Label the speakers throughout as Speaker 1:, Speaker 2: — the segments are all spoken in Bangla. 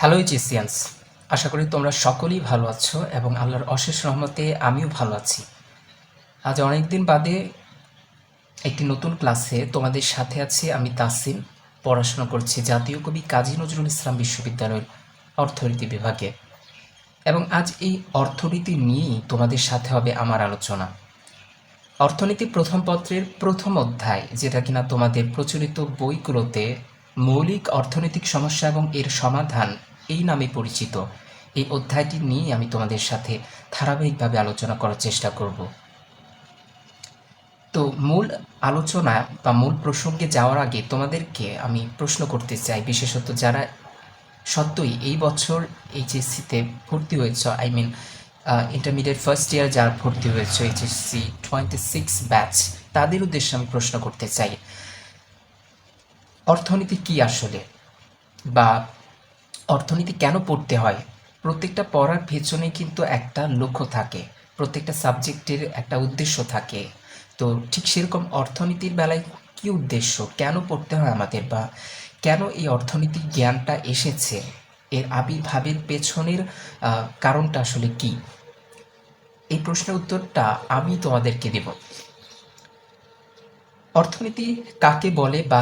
Speaker 1: হ্যালো ইজিসিয়ান্স আশা করি তোমরা সকলেই ভালো আছো এবং আল্লাহর অশেষ রহমতে আমিও ভালো আছি। আজ অনেক দিন বাদে একটি নতুন ক্লাসে তোমাদের সাথে আছি আমি তাসিম। পড়াশোনা করছি জাতীয় কবি কাজী নজরুল ইসলাম বিশ্ববিদ্যালয়ের অর্থনীতি বিভাগে। এবং আজ এই অর্থনীতি নিয়েই তোমাদের সাথে হবে আমার আলোচনা। অর্থনীতি প্রথম পত্রের প্রথম অধ্যায়, যেটা কিনা তোমাদের প্রচলিত বইগুলোতে মৌলিক অর্থনৈতিক সমস্যা এবং এর সমাধান এই নামে পরিচিত। এই অধ্যায়টি নিয়ে আমি তোমাদের সাথে ধারাবাহিকভাবে আলোচনা করার চেষ্টা করব। তো মূল আলোচনা বা মূল প্রসঙ্গে যাওয়ার আগে তোমাদেরকে আমি প্রশ্ন করতে চাই, বিশেষত যারা সত্যই এই বছর এইচএসসিতে ভর্তি হয়েছ I mean intermediate first year যারা ভর্তি হয়েছে এইচএসসি টোয়েন্টি সিক্স ব্যাচ তাদের উদ্দেশ্যে আমি প্রশ্ন করতে চাই। অর্থনীতি কি আসলে? বা অর্থনীতি কেন পড়তে হয়? প্রত্যেকটা পড়ার পেছনে কিন্তু একটা লক্ষ্য থাকে, প্রত্যেকটা সাবজেক্টের একটা উদ্দেশ্য থাকে। তো ঠিক সেরকম অর্থনীতির বেলায় কি উদ্দেশ্য? কেন পড়তে হয় আমাদের বা কেন এই অর্থনৈতিক জ্ঞানটা এসেছে? এর আবির্ভাবের পেছনের কারণটা আসলে কি? এই প্রশ্নের উত্তরটা আমি তোমাদেরকে দেব। অর্থনীতি কাকে বলে বা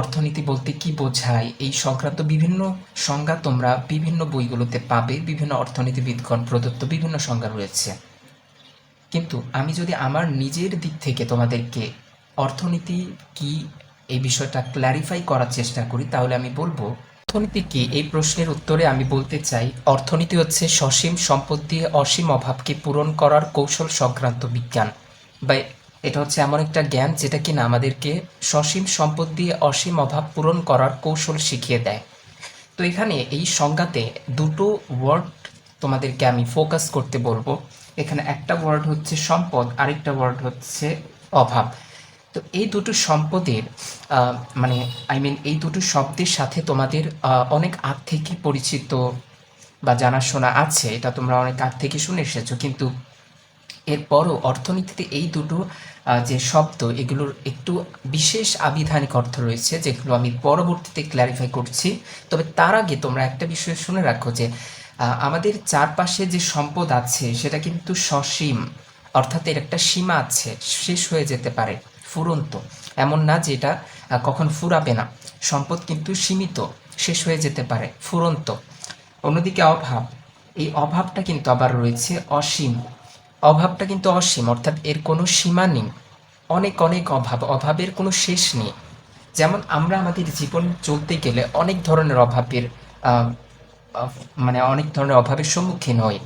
Speaker 1: অর্থনীতি বলতে কি বোঝায়? এই সংক্রান্ত বিভিন্ন সংজ্ঞা তোমরা বিভিন্ন বইগুলোতে পাবে, বিভিন্ন অর্থনীতিবিদগণ প্রদত্ত বিভিন্ন সংজ্ঞা রয়েছে। কিন্তু আমি যদি আমার নিজের দিক থেকে তোমাদেরকে অর্থনীতি কি এই বিষয়টা ক্ল্যারিফাই করার চেষ্টা করি, তাহলে আমি বলব, অর্থনীতি কি? এই প্রশ্নের উত্তরে আমি বলতে চাই, অর্থনীতি হচ্ছে সসীম সম্পদ দিয়ে অসীম অভাবকে পূরণ করার কৌশল সংক্রান্ত বিজ্ঞান। বা এটা হচ্ছে এমন একটা জ্ঞান যেটা কিনা আমাদেরকে সসীম সম্পদ দিয়ে অসীম অভাব পূরণ করার কৌশল শিখিয়ে দেয়। তো এখানে এই সংজ্ঞাতে দুটো ওয়ার্ড তোমাদেরকে আমি ফোকাস করতে বলব। এখানে একটা ওয়ার্ড হচ্ছে সম্পদ, আরেকটা ওয়ার্ড হচ্ছে অভাব। তো এই দুটো সম্পদের মানে আই মিন এই দুটো শব্দের সাথে তোমাদের অনেক আগ থেকে পরিচিত বা জানাশোনা আছে। এটা তোমরা অনেক আগ থেকে শুনে এসেছ, কিন্তু এরপরও অর্থনীতিতে এই দুটো যে শব্দ, এগুলোর একটু বিশেষ আবিধানিক অর্থ রয়েছে, যেগুলো আমি পরবর্তীতে ক্ল্যারিফাই করছি। তবে তার আগে তোমরা একটা বিষয় শুনে রাখো যে আমাদের চারপাশে যে সম্পদ আছে, সেটা কিন্তু সসীম, অর্থাৎ এর একটা সীমা আছে, শেষ হয়ে যেতে পারে, ফুরন্ত। এমন না যে এটা কখন ফুরাবে না। সম্পদ কিন্তু সীমিত, শেষ হয়ে যেতে পারে, ফুরন্ত। অন্যদিকে অভাব, এই অভাবটা কিন্তু আবার রয়েছে অসীম। অভাবটা কিন্তু অসীম, অর্থাৎ এর কোনো সীমা নেই। অনেক অনেক অভাব, অভাবের কোনো শেষ নেই। যেমন আমরা আমাদের জীবন চলতে গেলে অনেক ধরনের অভাবের মানে অনেক ধরনের অভাবের সম্মুখীন হই।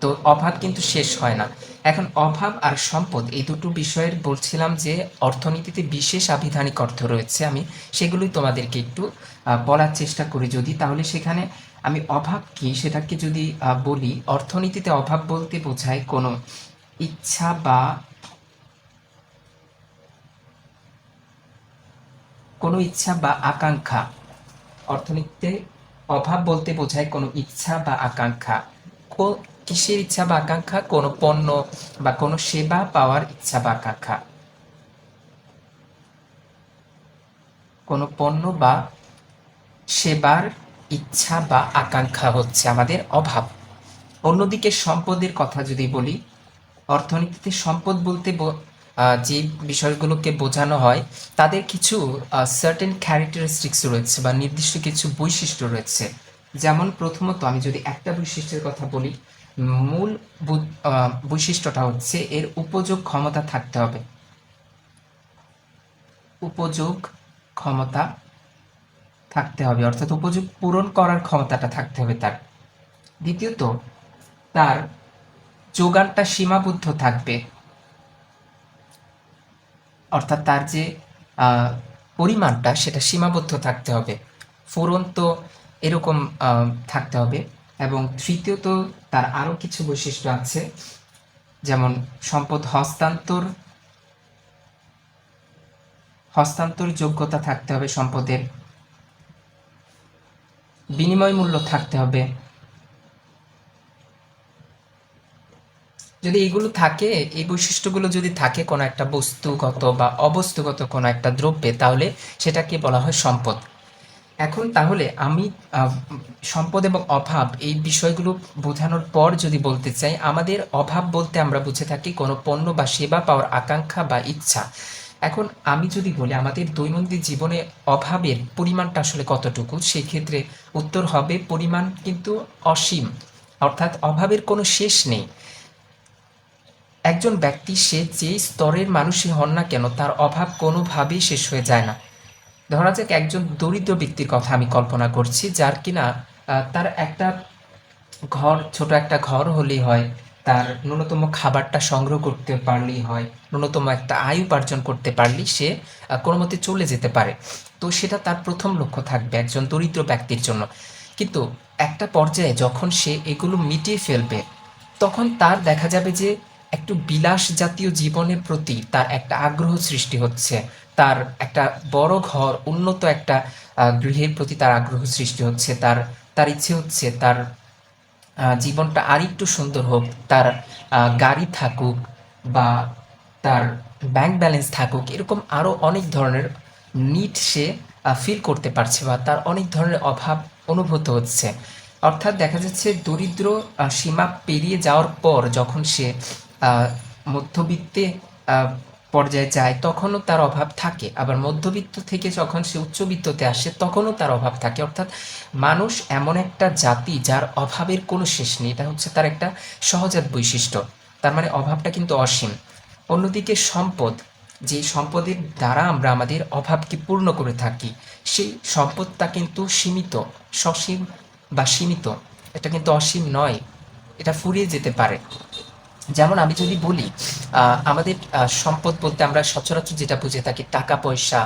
Speaker 1: তো অভাব কিন্তু শেষ হয় না। এখন অভাব আর সম্পদ এই দুটো বিষয়ের বলছিলাম যে অর্থনীতিতে বিশেষ আবিধানিক অর্থ রয়েছে। আমি সেগুলোই তোমাদেরকে একটু বলার চেষ্টা করি। যদি তাহলে সেখানে আমি অভাব কি? সেটাকে যদি বলি, অর্থনীতিতে অভাব বলতে বোঝায় কোনো ইচ্ছা বা কোনো ইচ্ছা বা আকাঙ্ক্ষা। অর্থনীতিতে অভাব বলতে বোঝায় কোনো ইচ্ছা বা আকাঙ্ক্ষা। কিসের ইচ্ছা বা আকাঙ্ক্ষা? কোনো পণ্য বা কোনো সেবা পাওয়ার ইচ্ছা বা আকাঙ্ক্ষা। কোনো পণ্য বা সেবার ইচ্ছা বা আকাঙ্ক্ষা হচ্ছে আমাদের অভাব। অন্যদিকে সম্পদের কথা যদি বলি, অর্থনীতিতে সম্পদ বলতে যে বিষয়গুলোকে বোঝানো হয়, তাদের কিছু সার্টেন ক্যারেক্টারিস্টিক্স রয়েছে বা নির্দিষ্ট কিছু বৈশিষ্ট্য রয়েছে। যেমন প্রথমত আমি যদি একটা বৈশিষ্ট্যের কথা বলি, মূল বৈশিষ্ট্যটা হচ্ছে এর উপযোগ ক্ষমতা থাকতে হবে। উপযোগ ক্ষমতা থাকতে হবে, অর্থাৎ উপযোগ পূরণ করার ক্ষমতাটা থাকতে হবে তার। দ্বিতীয়ত, তার যোগানটা সীমাবদ্ধ থাকবে। অর্থাৎ তার যে পরিমাণটা, সেটা সীমাবদ্ধ থাকতে হবে। ফোরন তো এরকম থাকতে হবে। এবং তৃতীয়ত, তার আরও কিছু বৈশিষ্ট্য আছে। যেমন সম্পদ হস্তান্তর হস্তান্তর যোগ্যতা থাকতে হবে সম্পদের। বিনিময় মূল্য থাকতে হবে। যদি এগুলো থাকে, এই বৈশিষ্ট্যগুলো যদি থাকে কোনো একটা বস্তুগত বা অবস্তুগত কোনো একটা দ্রব্যে, তাহলে সেটাকে বলা হয় সম্পদ। এখন তাহলে আমি সম্পদ এবং অভাব এই বিষয়গুলো বোঝানোর পর যদি বলতে চাই, আমাদের অভাব বলতে আমরা বুঝে থাকি কোনো পণ্য বা সেবা পাওয়ার আকাঙ্ক্ষা বা ইচ্ছা। এখন আমি যদি বলি, আমাদের দৈনন্দিন জীবনে অভাবের পরিমাণটা আসলে কতটুকু? সেক্ষেত্রে উত্তর হবে পরিমাণ কিন্তু অসীম। অর্থাৎ অভাবের কোনো শেষ নেই। একজন ব্যক্তি, সে যেই স্তরের মানুষই হন না কেন, তার অভাব কোনোভাবেই শেষ হয়ে যায় না। ধরা যাক একজন দরিদ্র ব্যক্তির কথা আমি কল্পনা করছি, যার কিনা তার একটা ঘর, ছোট একটা ঘর হলেই হয়। তার ন্যূনতম খাবারটা সংগ্রহ করতে পারলেই হয়, ন্যূনতম একটা আয় উপার্জন করতে পারলেই সে কোনো মতে চলে যেতে পারে। তো সেটা তার প্রথম লক্ষ্য থাকবে একজন দরিদ্র ব্যক্তির জন্য। কিন্তু একটা পর্যায়ে যখন সে এগুলো মিটিয়ে ফেলবে, তখন তার দেখা যাবে যে একটু বিলাস জাতীয় জীবনের প্রতি তার একটা আগ্রহ সৃষ্টি হচ্ছে। তার একটা বড় ঘর, উন্নত একটা গৃহের প্রতি তার আগ্রহ সৃষ্টি হচ্ছে। তার তার ইচ্ছে হচ্ছে তার জীবনটা আরেকটু সুন্দর হোক, তার গাড়ি থাকুক বা তার ব্যাংক ব্যালেন্স থাকুক, এরকম আরও অনেক ধরনের নিট সে ফিল করতে পারছে বা তার অনেক ধরনের অভাব অনুভূত হচ্ছে। অর্থাৎ দেখা যাচ্ছে দরিদ্র সীমা পেরিয়ে যাওয়ার পর যখন সে মধ্যবিত্তে পর্যায়ে যায়, তখনও তার অভাব থাকে। আবার মধ্যবিত্ত থেকে যখন সে উচ্চবিত্ততে আসে, তখনও তার অভাব থাকে। অর্থাৎ মানুষ এমন একটা জাতি যার অভাবের কোনো শেষ নেই। এটা হচ্ছে তার একটা সহজাত বৈশিষ্ট্য। তার মানে অভাবটা কিন্তু অসীম। অন্যদিকে সম্পদ, যে সম্পদের দ্বারা আমরা আমাদের অভাবকে পূর্ণ করে থাকি, সেই সম্পদটা কিন্তু সীমিত, সসীম বা সীমিত। এটা কিন্তু অসীম নয়। এটা ফুরিয়ে যেতে পারে। যেমন আমি যদি বলি আমাদের সম্পদ বলতে আমরা সচরাচর যেটা বুঝে থাকি, টাকা পয়সা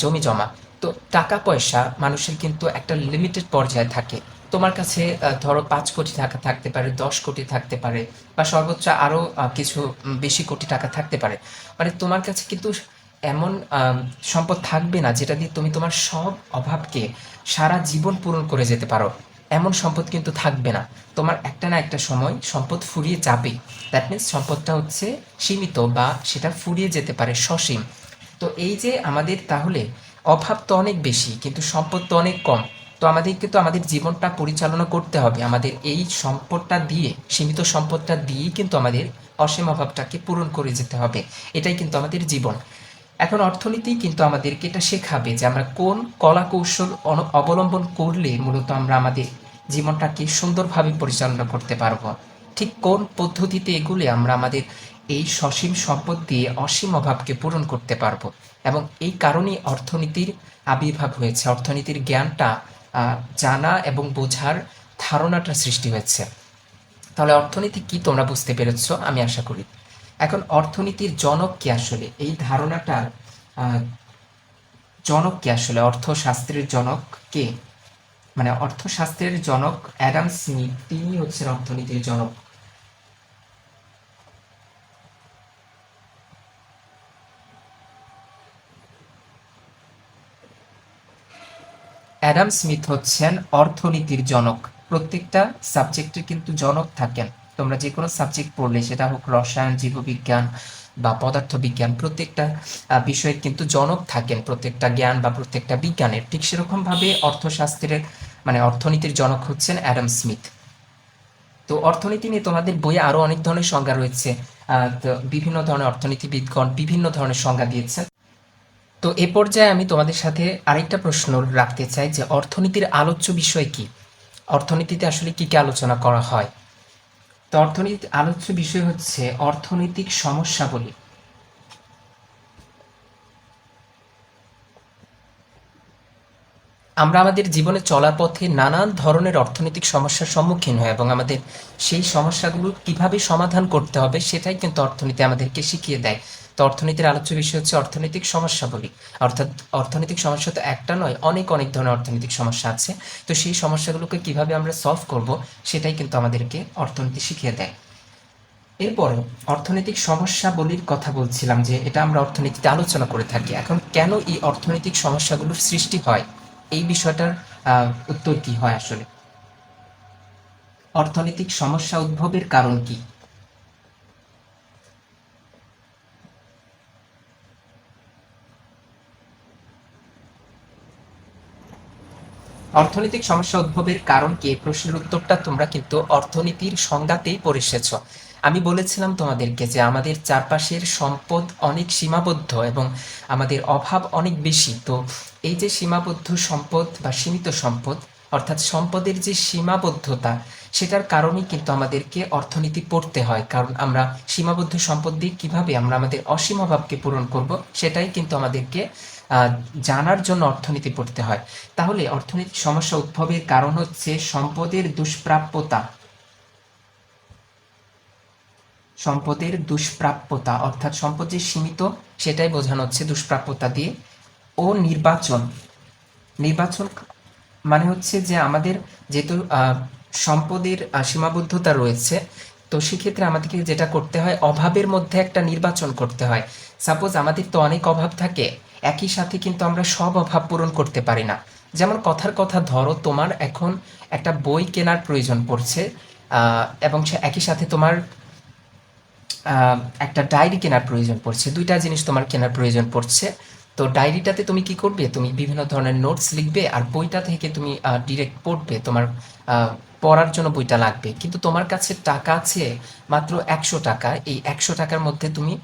Speaker 1: জমি জমা। তো টাকা পয়সা মানুষের কিন্তু একটা লিমিটেড পর্যায়ে থাকে। তোমার কাছে ধরো পাঁচ কোটি টাকা থাকতে পারে, দশ কোটি থাকতে পারে, বা সর্বোচ্চ আরও কিছু বেশি কোটি টাকা থাকতে পারে। মানে তোমার কাছে কিন্তু এমন সম্পদ থাকবে না যেটা দিয়ে তুমি তোমার সব অভাবকে সারা জীবন পূরণ করে যেতে পারো। এমন সম্পদ কিন্তু থাকবে না। তোমার একটা না একটা সময় সম্পদ ফুরিয়ে যাবে। দ্যাট মিন্স সম্পদটা হচ্ছে সীমিত বা সেটা ফুরিয়ে যেতে পারে সসীম। তো এই যে আমাদের তাহলে অভাব তো অনেক বেশি, কিন্তু সম্পদ তো অনেক কম। তো আমাদেরকে তো আমাদের জীবনটা পরিচালনা করতে হবে। আমাদের এই সম্পদটা দিয়ে, সীমিত সম্পদটা দিয়েই কিন্তু আমাদের অসীম অভাবটাকে পূরণ করে যেতে হবে। এটাই কিন্তু আমাদের জীবন। এখন অর্থনীতি কিন্তু আমাদেরকে এটা শেখাবে যে আমরা কোন কলা কৌশল অবলম্বন করলে মূলত আমরা আমাদের জীবনটাকে সুন্দরভাবে পরিচালনা করতে পারব। ঠিক কোন পদ্ধতিতে এগুলে আমরা আমাদের এই সসীম সম্পদ দিয়ে অসীম অভাবকে পূরণ করতে পারব এবং এই কারণেই অর্থনীতির আবির্ভাব হয়েছে। অর্থনীতির জ্ঞানটা জানা এবং বোঝার ধারণাটা সৃষ্টি হয়েছে। তাহলে অর্থনীতি কি তোমরা বুঝতে পেরেছ? আমি আশা করি। এখন অর্থনীতির জনক কে আসলে? এই ধারণাটা আহ, জনক কে আসলে? অর্থশাস্ত্রের জনক কে? মানে অর্থশাস্ত্রের জনক অ্যাডাম স্মিথ তিনি হচ্ছেন অর্থনীতির জনক। অ্যাডাম স্মিথ হচ্ছেন অর্থনীতির জনক। প্রত্যেকটা সাবজেক্টের কিন্তু জনক থাকেন। তোমরা যে কোনো সাবজেক্ট পড়লে, সেটা হোক রসায়ন, জীববিজ্ঞান বা পদার্থবিজ্ঞান, প্রত্যেকটা বিষয়ের কিন্তু জনক থাকেন, প্রত্যেকটা জ্ঞান বা প্রত্যেকটা বিজ্ঞানের। ঠিক সেরকমভাবে অর্থশাস্ত্রের মানে অর্থনীতির জনক হচ্ছেন অ্যাডাম স্মিথ। তো অর্থনীতি নিয়ে তোমাদের বইয়ে আরও অনেক ধরনের সংজ্ঞা রয়েছে বিভিন্ন ধরনের অর্থনীতিবিদগণ বিভিন্ন ধরনের সংজ্ঞা দিয়েছেন। তো এ পর্যায়ে আমি তোমাদের সাথে আরেকটা প্রশ্ন রাখতে চাই যে, অর্থনীতির আলোচ্য বিষয় কি? অর্থনীতিতে আসলে কি কি আলোচনা করা হয়? তো অর্থনীতি, আলোচ্য বিষয় হচ্ছে অর্থনৈতিক সমস্যাবলী। আমরা আমাদের জীবনে চলার পথে নানান ধরনের অর্থনৈতিক সমস্যার সম্মুখীন হই এবং আমাদের সেই সমস্যাগুলো কীভাবে সমাধান করতে হবে সেটাই কিন্তু অর্থনীতি আমাদেরকে শিখিয়ে দেয়। তো অর্থনীতির আলোচ্য বিষয় হচ্ছে অর্থনৈতিক সমস্যাবলী অর্থাৎ অর্থনৈতিক সমস্যা তো একটা নয়, অনেক অনেক ধরনের অর্থনৈতিক সমস্যা আছে। তো সেই সমস্যাগুলোকে কীভাবে আমরা সলভ করব সেটাই কিন্তু আমাদেরকে অর্থনীতি শিখিয়ে দেয়। এরপরে অর্থনৈতিক সমস্যাবলীর কথা বলছিলাম যে এটা আমরা অর্থনীতিতে আলোচনা করে থাকি। এখন কেন এই অর্থনৈতিক সমস্যাগুলোর সৃষ্টি হয়? এই বিষয়টার উত্তর কি হয় আসলে? অর্থনৈতিক সমস্যা উদ্ভবের কারণ কি? অর্থনৈতিক সমস্যা উদ্ভবের কারণ কি? প্রশ্নের উত্তরটা তোমরা কিন্তু অর্থনীতির সংজ্ঞাতেই পড়ে এসেছ। আমি বলেছিলাম তোমাদেরকে যে আমাদের চারপাশের সম্পদ অনেক সীমাবদ্ধ এবং আমাদের অভাব অনেক বেশি। তো এই যে সীমাবদ্ধ সম্পদ বা সীমিত সম্পদ, অর্থাৎ সম্পদের যে সীমাবদ্ধতা, সেটার কারণেই কিন্তু আমাদেরকে অর্থনীতি পড়তে হয়। কারণ আমরা সীমাবদ্ধ সম্পদ দিয়ে কীভাবে আমরা আমাদের অসীম অভাবকে পূরণ করব, সেটাই কিন্তু আমাদেরকে জানার জন্য অর্থনীতি পড়তে হয়। তাহলে অর্থনৈতিক সমস্যা উদ্ভবের কারণ হচ্ছে সম্পদের দুষ্প্রাপ্যতা। সম্পদের দুষ্প্রাপ্যতা, অর্থাৎ সম্পদ যে সীমিত, সেটাই বোঝানো হচ্ছে দুষ্প্রাপ্যতা দিয়ে। ও নির্বাচন। নির্বাচন মানে হচ্ছে যে আমাদের যেহেতু সম্পদের সীমাবদ্ধতা রয়েছে, তো সেক্ষেত্রে আমাদেরকে যেটা করতে হয়, অভাবের মধ্যে একটা নির্বাচন করতে হয়। সাপোজ আমাদের তো অনেক অভাব থাকে একই সাথে কিন্তু আমরা সব অভাব পূরণ করতে পারি না। যেমন কথার কথা ধরো, তোমার এখন একটা বই কেনার প্রয়োজন পড়ছে এবং সে একই সাথে তোমার একটা ডায়েরি কেনার প্রয়োজন পড়ছে। দুইটা জিনিস তোমার কেনার প্রয়োজন পড়ছে। তো ডায়েরিটাতে তুমি কি করবে? তুমি বিভিন্ন ধরনের নোটস লিখবে আর বইটা থেকে তুমি ডিরেক্ট পড়বে। তোমার পড়ার জন্য বইটা লাগবে। কিন্তু তোমার কাছে টাকা আছে মাত্র একশো টাকা। এই একশো টাকার মধ্যে তুমি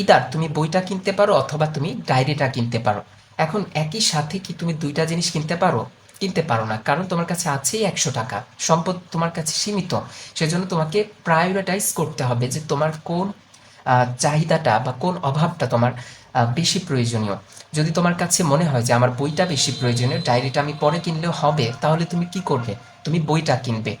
Speaker 1: ইদার তুমি বইটা কিনতে পারো অথবা তুমি ডায়েরিটা কিনতে পারো। এখন একই সাথে কি তুমি দুইটা জিনিস কিনতে পারো? কিনতে পারো না, কারণ তোমার কাছে আছেই একশো টাকা। সম্পদ তোমার কাছে সীমিত। সেজন্য তোমাকে প্রায়োরিটাইজ করতে হবে যে তোমার কোন চাহিদাটা বা কোন অভাবটা তোমার বেশি প্রয়োজনীয়। যদি তোমার কাছে মনে হয় যে আমার বইটা বেশি প্রয়োজনীয়, ডায়েরিটা আমি পরে কিনলেও হবে, তাহলে তুমি কি করবে? তুমি বইটা কিনবে।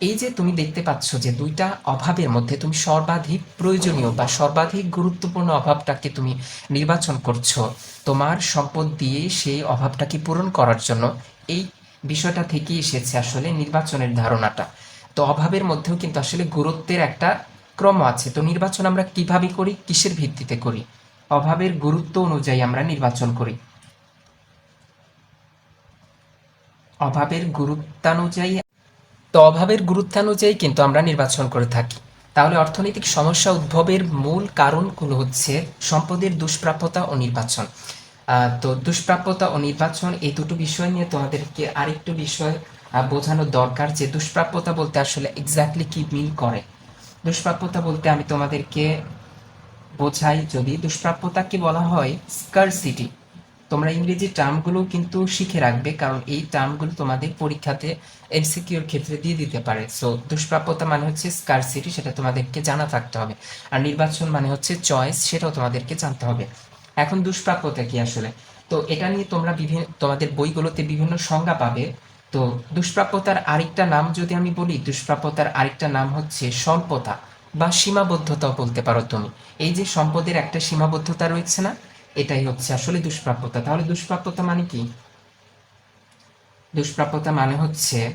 Speaker 1: এই যে তুমি দেখতে পাচ্ছ যে দুইটা অভাবের মধ্যে তুমি সর্বাধিক প্রয়োজনীয় বা সর্বাধিক গুরুত্বপূর্ণ অভাবটাকে তুমি নির্বাচন করছ, তোমার সম্পদ দিয়ে সেই অভাবটাকে পূরণ করার জন্য এই বিষয়টা থেকেই এসেছে আসলে নির্বাচনের ধারণাটা। তো অভাবের মধ্যেও কিন্তু আসলে গুরুত্বের একটা ক্রম আছে। তো নির্বাচন আমরা কীভাবে করি, কিসের ভিত্তিতে করি? অভাবের গুরুত্ব অনুযায়ী আমরা নির্বাচন করি। অভাবের গুরুত্বানুযায়ী তো অভাবের গুরুত্বানুযায়ী কিন্তু আমরা নির্বাচন করে থাকি। তাহলে অর্থনৈতিক সমস্যা উদ্ভবের মূল কারণগুলো হচ্ছে সম্পদের দুষ্প্রাপ্যতা ও নির্বাচন। তো দুষ্প্রাপ্যতা ও নির্বাচন এই দুটো বিষয় নিয়ে তোমাদেরকে আরেকটু বিষয় বোঝানো দরকার যে দুষ্প্রাপ্যতা বলতে আসলে এক্স্যাক্টলি কি মিন করে। দুষ্প্রাপ্যতা বলতে আমি তোমাদেরকে বোঝাই যদি দুষ্প্রাপ্যতাকে বলা হয় স্কারসিটি তোমরা ইংরেজি টার্মগুলো কিন্তু শিখে রাখবে, কারণ এই টার্মগুলো তোমাদের পরীক্ষাতে এমসিকিউর ক্ষেত্রে দিয়ে দিতে পারে। সো দুষ্প্রাপ্যতা মানে হচ্ছে স্কারসিটি সেটা তোমাদেরকে জানা থাকতে হবে। আর নির্বাচন মানে হচ্ছে চয়েস সেটাও তোমাদেরকে জানতে হবে। এখন দুষ্প্রাপ্যতা কি আসলে? তো এটা নিয়ে তোমরা বিভিন্ন তোমাদের বইগুলোতে বিভিন্ন সংজ্ঞা পাবে। তো দুষ্প্রাপ্যতার আরেকটা নাম যদি আমি বলি, দুষ্প্রাপ্যতার আরেকটা নাম হচ্ছে স্বল্পতা বা সীমাবদ্ধতা বলতে পারো তুমি। এই যে সম্পদের একটা সীমাবদ্ধতা রয়েছে না এটাই হচ্ছে আসলে দুষ্প্রাপ্যতা। তাহলে দুষ্প্রাপ্যতা মানে কি? দুষ্প্রাপ্যতা মানে হচ্ছে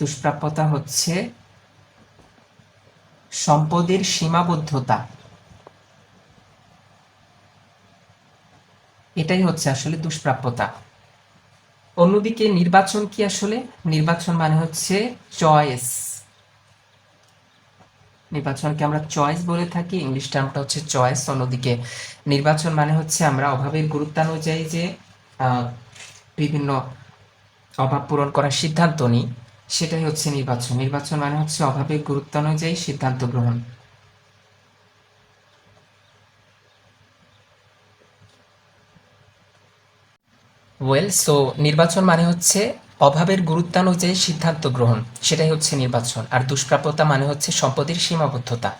Speaker 1: দুষ্প্রাপ্যতা হচ্ছে সম্পদের সীমাবদ্ধতা। এটাই হচ্ছে আসলে দুষ্প্রাপ্যতা। অন্যদিকে নির্বাচন কি আসলে? নির্বাচন মানে হচ্ছে চয়েস। নির্বাচনকে আমরা চয়েস বলে থাকি ইংলিশ টার্মটা হচ্ছে চয়েস অন্যদিকে। নির্বাচন মানে হচ্ছে আমরা অভাবের গুরুত্বানুযায়ী যে বিভিন্ন অভাব পূরণ করার সিদ্ধান্ত নিই, সেটাই হচ্ছে নির্বাচন। নির্বাচন মানে হচ্ছে অভাবের গুরুত্বানুযায়ী সিদ্ধান্ত গ্রহণ। ওয়েল সো নির্বাচন মানে হচ্ছে অভাবের গুরুত্বানুযায়ী সিদ্ধান্ত গ্রহণ, সেটাই হচ্ছে নির্বাচন। আর দুষ্প্রাপ্যতা মানে হচ্ছে সম্পদের সীমাবদ্ধতা।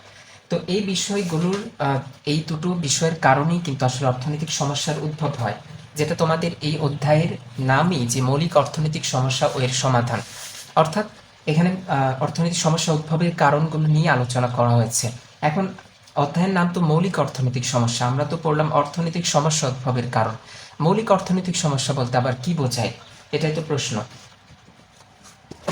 Speaker 1: তো এই বিষয়গুলোর এই দুটো বিষয়ের কারণেই কিন্তু আসলে অর্থনৈতিক সমস্যার উদ্ভব হয়, যেটা তোমাদের এই অধ্যায়ের নামই যে মৌলিক অর্থনৈতিক সমস্যা ও এর সমাধান। অর্থাৎ এখানে অর্থনৈতিক সমস্যা উদ্ভবের কারণগুলো নিয়ে আলোচনা করা হয়েছে। এখন অধ্যায়ের নাম তো মৌলিক অর্থনৈতিক সমস্যা। আমরা তো পড়লাম অর্থনৈতিক সমস্যা উদ্ভবের কারণ। মৌলিক অর্থনৈতিক সমস্যা বলতে আবার কি বোঝায়? এটাই তো প্রশ্ন।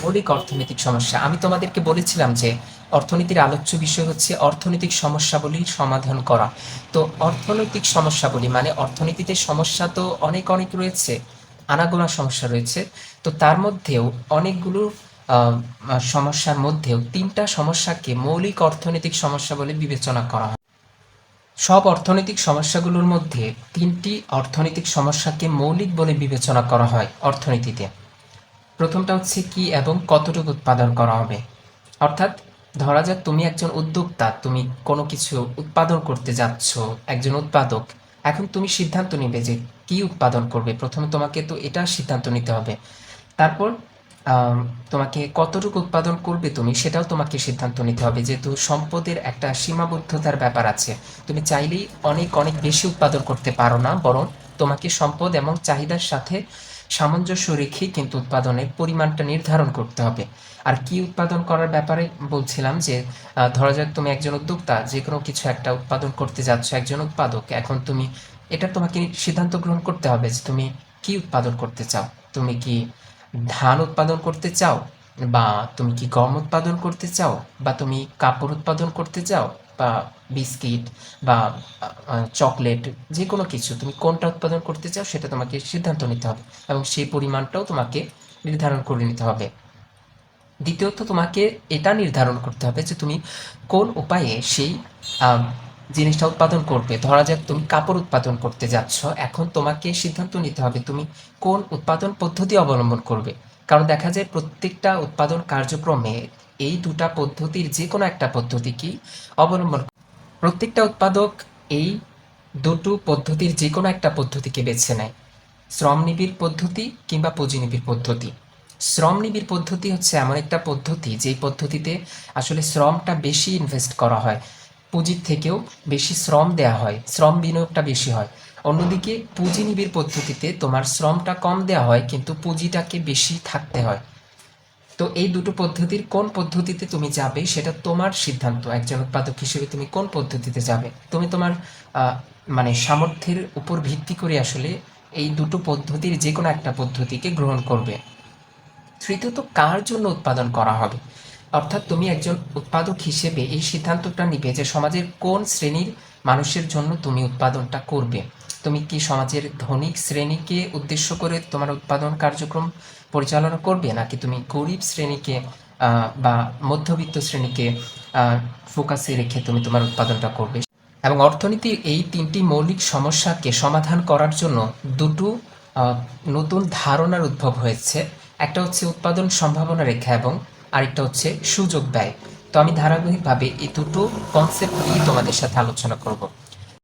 Speaker 1: মৌলিক অর্থনৈতিক সমস্যা। আমি তোমাদেরকে বলেছিলাম যে অর্থনীতির আলোচ্য বিষয় হচ্ছে অর্থনৈতিক সমস্যাবলীর সমাধান করা। তো অর্থনৈতিক সমস্যাবলী মানে অর্থনীতিতে সমস্যা তো অনেক অনেক রয়েছে, আনাগোনা সমস্যা রয়েছে। তো তার মধ্যেও অনেকগুলো সমস্যার মধ্যেও তিনটা সমস্যাকে মৌলিক অর্থনৈতিক সমস্যা বলে বিবেচনা করা হয়। সব অর্থনৈতিক সমস্যাগুলোর মধ্যে তিনটি অর্থনৈতিক সমস্যাকে মৌলিক বলে বিবেচনা করা হয় অর্থনীতিতে। প্রথমটা হচ্ছে কি এবং কতটুকু উৎপাদন করা হবে? অর্থাৎ ধরা যাক তুমি একজন উদ্যোক্তা, তুমি কোনো কিছু উৎপাদন করতে যাচ্ছ, একজন উৎপাদক, এখন তুমি সিদ্ধান্ত নেবে যে কি উৎপাদন করবে। প্রথমে তোমাকে তো এটা সিদ্ধান্ত নিতে হবে। তারপর তোমাকে কতটুকু উৎপাদন করবে তুমি সেটাও তোমাকে সিদ্ধান্ত নিতে হবে। যেহেতু সম্পদের একটা সীমাবদ্ধতার ব্যাপার আছে, তুমি চাইলেই অনেক অনেক বেশি উৎপাদন করতে পারো না, বরং তোমাকে সম্পদ এবং চাহিদার সাথে সামঞ্জস্য রেখে কিন্তু উৎপাদনের পরিমাণটা নির্ধারণ করতে হবে। আর কি উৎপাদন করার ব্যাপারে বলছিলাম যে ধরা যাক তুমি একজন উদ্যোক্তা যে কোনো কিছু একটা উৎপাদন করতে যাচ্ছ একজন উৎপাদক, এখন তুমি এটা তোমাকে সিদ্ধান্ত গ্রহণ করতে হবে যে তুমি কি উৎপাদন করতে চাও। তুমি কি ধান উৎপাদন করতে চাও, বা তুমি কি গম উৎপাদন করতে চাও, বা তুমি কাপড় উৎপাদন করতে চাও, বা বিস্কিট, বা চকলেট যে কোনো কিছু, তুমি কোনটা উৎপাদন করতে চাও সেটা তোমাকে সিদ্ধান্ত নিতে হবে এবং সেই পরিমাণটাও তোমাকে নির্ধারণ করে নিতে হবে। দ্বিতীয়ত তোমাকে এটা নির্ধারণ করতে হবে যে তুমি কোন উপায়ে সেই জিনিসটা উৎপাদন করবে। ধরা যাক তুমি কাপড় উৎপাদন করতে যাচ্ছ। এখন তোমাকে সিদ্ধান্ত নিতে হবে তুমি কোন উৎপাদন পদ্ধতি অবলম্বন করবে। কারণ দেখা যায় প্রত্যেকটা উৎপাদন কার্যক্রমে এই দুটা পদ্ধতির যে কোনো একটা পদ্ধতিকেই অবলম্বন প্রত্যেকটা উৎপাদক এই দুটো পদ্ধতির যে কোনো একটা পদ্ধতিকে বেছে নেয়। শ্রমনিবিড় পদ্ধতি কিংবা পুঁজিনিবিড় পদ্ধতি। শ্রম নিবিড় পদ্ধতি হচ্ছে এমন একটা পদ্ধতি যেই পদ্ধতিতে আসলে শ্রমটা বেশি ইনভেস্ট করা হয়। পুঁজির থেকেও বেশি শ্রম দেয়া হয়, শ্রম বিনিয়োগটা বেশি হয়। অন্যদিকে পুঁজিনিবিড় পদ্ধতিতে তোমার শ্রমটা কম দেওয়া হয়, কিন্তু পুঁজিটাকে বেশি থাকতে হয়। তো এই দুটো পদ্ধতির কোন পদ্ধতিতে তুমি যাবে, সেটা তোমার সিদ্ধান্ত। একজন উৎপাদক হিসেবে তুমি কোন পদ্ধতিতে যাবে? তুমি তোমার মানে সামর্থ্যের উপর ভিত্তি করে আসলে এই দুটো পদ্ধতির যে কোনো একটা পদ্ধতিকে গ্রহণ করবে। তৃতীয়ত, কার জন্য উৎপাদন করা হবে? অর্থাৎ তুমি একজন উৎপাদক হিসেবে এই সিদ্ধান্তটা নিবে যে সমাজের কোন শ্রেণির মানুষের জন্য তুমি উৎপাদনটা করবে। তুমি কি সমাজের ধনিক শ্রেণীকে উদ্দেশ্য করে তোমার উৎপাদন কার্যক্রম পরিচালনা করবে, নাকি তুমি গরিব শ্রেণীকে বা মধ্যবিত্ত শ্রেণীকে ফোকাসে রেখে তুমি তোমার উৎপাদনটা করবে? এবং অর্থনীতির এই তিনটি মৌলিক সমস্যাকে সমাধান করার জন্য দুটো নতুন ধারণার উদ্ভব হয়েছে। একটা হচ্ছে উৎপাদন সম্ভাবনা রেখা এবং আরেকটা হচ্ছে সুযোগ ব্যয়। তো আমি ধারাবাহিকভাবে এই দুটো কনসেপ্ট নিয়ে তোমাদের সাথে আলোচনা করব।